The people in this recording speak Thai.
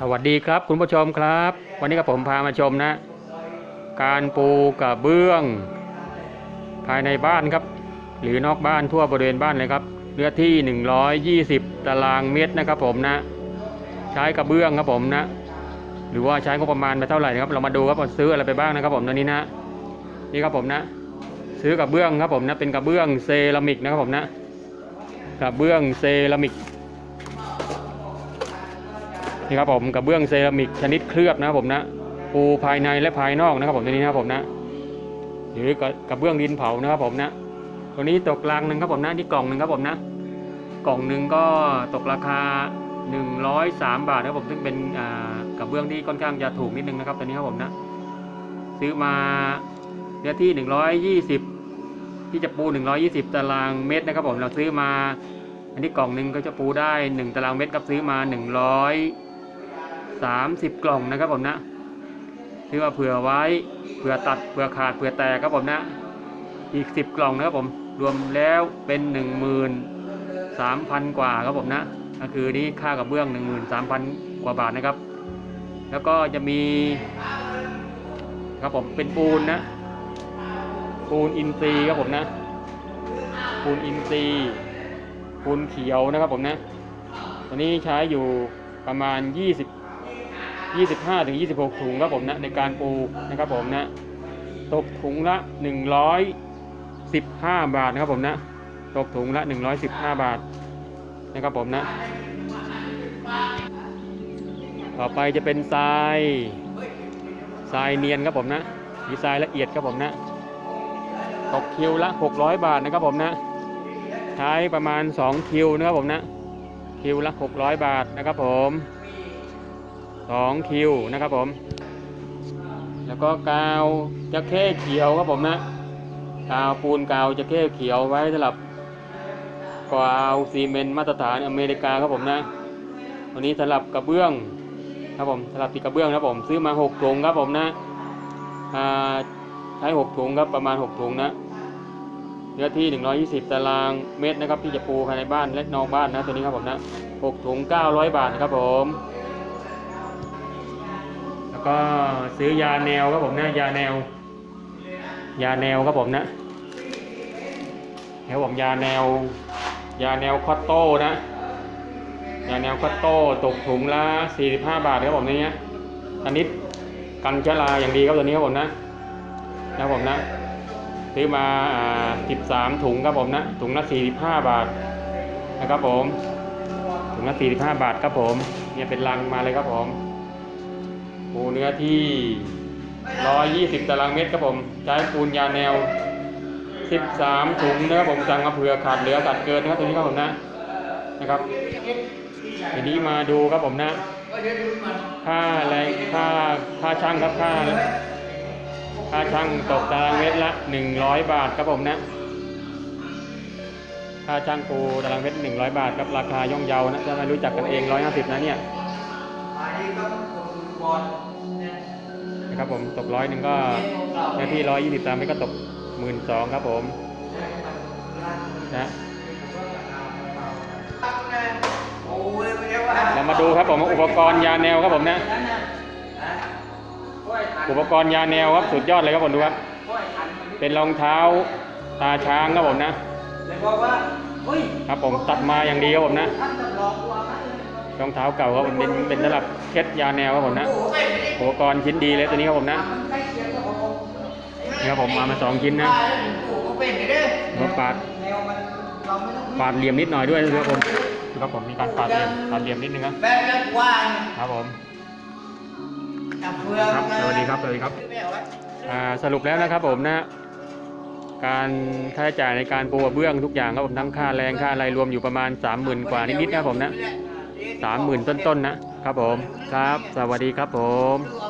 สวัสดีครับคุณผู้ชมครับ วันนี้กับผมพามาชมนะ การปูกระเบื้อง ภายในบ้านครับ หรือนอกบ้านทั่วบริเวณบ้านเลยครับเนื้อที่ 120 ตารางเมตรนะครับผมนะ ใช้กระเบื้องครับผมนะ หรือว่าใช้งบประมาณไปเท่าไหร่นะครับ เรามาดูครับซื้ออะไรไปบ้างนะครับผมตอนนี้นะนี่ครับผมนะ ซื้อกระเบื้องครับผมนะเป็นกระเบื้องเซรามิกนะครับผมนะกระเบื้องเซรามิก นี่ครับผมกระเบื้องเซรามิกชนิดเคลือบนะครับผมนะปูภายในและภายนอกนะครับผมตัวนี้นะครับผมนะหรือกระเบื้องดินเผานะครับผมนะตัวนี้ตกลังหนึ่งครับผมนะนี่กล่องหนึ่งครับผมนะ กล่องหนึ่งก็ตกราคา 103 บาทนะครับผมซึ่งเป็นกระเบื้องที่ค่อนข้างจะถูกนิดนึงนะครับตัวนี้ครับผมนะซื้อมาเนื้อที่ 120 ที่จะปู 120 ตารางเมตรนะครับผมเราซื้อมา อันนี้กล่องหนึ่งก็จะปูได้ 1 ตารางเมตรครับซื้อมา 30 กล่องนะครับผมนะซื้อมาเผื่อไว้เผื่อตัดเผื่อขาดเผื่อแตกครับผมนะ อีก 10 กล่องนะครับผมรวมแล้วเป็น 13,000 กว่าครับผมนะก็คือนี่ค่ากับเบื้อง 13,000 กว่าบาทนะครับ แล้วก็จะมีครับผมเป็นปูนนะปูนอินทรีย์ครับผมนะปูนอินทรีย์ปูนเขียวนะครับผมนะตัวนี้ใช้อยู่ประมาณ 20 25ถึง26 ถุงครับผมนะในการปูนะครับผมนะตกถุงละ 115 บาทนะครับผมนะตกถุงละ 115 บาทนะครับผมนะ ต่อไปจะเป็นทรายทรายเนียนครับผมนะมีทรายละเอียดครับผมนะตกคิวละ 600 บาทนะครับผมนะใช้ประมาณ 2 คิวนะครับผมนะคิวละ 600 บาทนะครับผม 2 คิวนะครับผม แล้วก็กาวจะเข้เขียวครับผมนะกาวปูนกาวจะเข้เขียวไว้สำหรับกาวซีเมนต์มาตรฐานอเมริกาครับผมนะตัวนี้สำหรับกระเบื้องครับผมสำหรับติดกระเบื้องครับผมซื้อมา6ถุงครับผมนะใช้6ถุงครับประมาณ6ถุงนะเนื้อที่ 120 ตารางเมตรนะครับที่จะปูภายในบ้านและนอกบ้านนะตัวนี้ครับผมนะ6ถุง 900 บาทครับผม ก็ซื้อยาแนวครับผมนะยาแนว ยาแนวครับผมนะแล้วผมยาแนว ยาแนวคอตโต้นะ ยาแนวคอตโต้ตกถุงละ45 บาทครับผมนี้อันนี้กันเชื้อราอย่างดีครับตัวนี้ครับผมนะนะครับผมนะซื้อมาอ่า13 ถุงครับผมนะ ถุงละ45 บาทนะครับผมถุงละ45 บาทครับผม เนี่ยเป็นลังมาเลยครับผม ปูเนื้อที่ 120 ตารางเมตรครับผม ใช้ปูนยาแนว 13 ถุงนะครับผมสั่งมาเผื่อขาดเหลือตัดเกินนะครับตัวนี้ครับผมนะนะครับทีนี้มาดูครับผมนะ ค่าอะไร ค่า ค่าช่างครับ ค่า ค่าช่างตกตารางเมตรละ 100 บาทครับผมนะ ค่าช่างปูตารางเมตร 100 บาทครับ ราคาย่อมเยานะถ้าไม่รู้จักกันเอง 150 นะเนี่ย นะครับผมตกร้อยหนึ่งก็หน้าที่120ตารางเมตรก็ตก12,000ครับผมนะเรามาดูครับผมอุปกรณ์ยาแนวครับผมนะ อุปกรณ์ยาแนวครับสุดยอดเลยครับผมดูครับ เป็นรองเท้าตาช้างครับผมนะเลยบอกว่าเฮ้ยครับผมตัดมาอย่างดีครับผมนะ รองเท้าเก่าครับผมเป็นเป็นสำหรับเช็ดยาแนวครับผมนะอุปกรณ์ชิ้นดีเลยตัวนี้ครับผมนะนี่ครับผมมามาสองชิ้นนะมาปาดปาดเหลี่ยมนิดหน่อยด้วยนะครับผมดูครับผมมีการปาดเหลี่ยมปาดเหลี่ยมนิดนึงครับแบบแบบว่าเนี่ยครับผมจับเฟือครับสวัสดีครับสวัสดีครับสรุปแล้วนะครับผมนะ การค่าใช้จ่ายในการปูกระเบื้องทุกอย่างครับผมทั้งค่าแรงค่าอะไรรวมอยู่ประมาณ 30,000 กว่านิดๆนะครับผมนะ สามหมื่นต้นๆนะครับผม ครับ สวัสดีครับผม